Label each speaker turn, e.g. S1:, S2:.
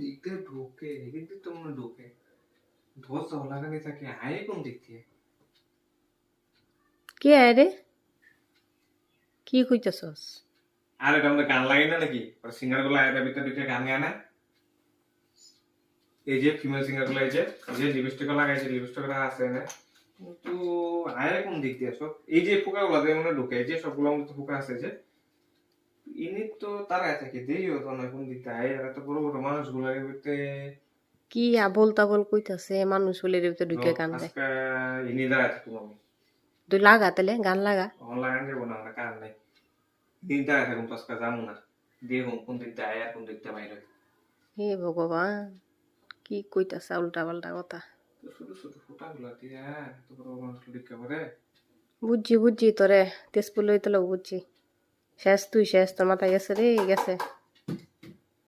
S1: দিক দিয়ে ঢোকে এদিক দিয়ে তো মনে ঢোকে ধোসা লাগানি থাকে আয় কোন দিক দিয়ে?
S2: কে আয় রে? কি কইতেছস?
S1: আর আমাদের গান লাগে না নাকি? সিঙ্গারগুলো এটার ভিতরে ঢুকে গান গায় না? এই যে ফিমেল সিঙ্গারগুলো এই যে এই যে লিপস্টিক লাগাইছে লিপস্টিক রাখা আছে না? কিন্তু আয় কোন দিক দিয়ে? সব এই যে পোকা গুলো মনে ঢুকে এই যে সবগুলো মধ্যে পোকা আছে যে। ইনি তো তারাই থাকে দেইও তো না কোন দিক দিয়ে আয় এরা তো বড় বড় মানুষগুলো ভিতরে
S2: কি আবল তাবল কইতাছে মানুষ হলে ভিতরে ঢুকে গান
S1: আজকে ইনি দাঁড়ায় থাকুন আমি।
S2: তুই লাগা তাহলে গান লাগা?
S1: লাগান যাব না আমরা কারণ নাই। দিন দাঁড়ায় থাকুন তো আজকে যাব না। দেখুন কোন দিক দিয়ে আয় আর কোন দিক দিয়ে বাইরে।
S2: হে ভগবান কি কইতাছে উল্টা পাল্টা কথা।
S1: তো ছোট ছোট ফোটা গুলা দিয়ে এত বড় মানুষ ঢুকে পড়ে।
S2: বুঝছি বুঝছি তোরে তেজপুর লইতে বুঝছি। শেষ তুই শেষ তোর মাথায় গেছে রে গেছে।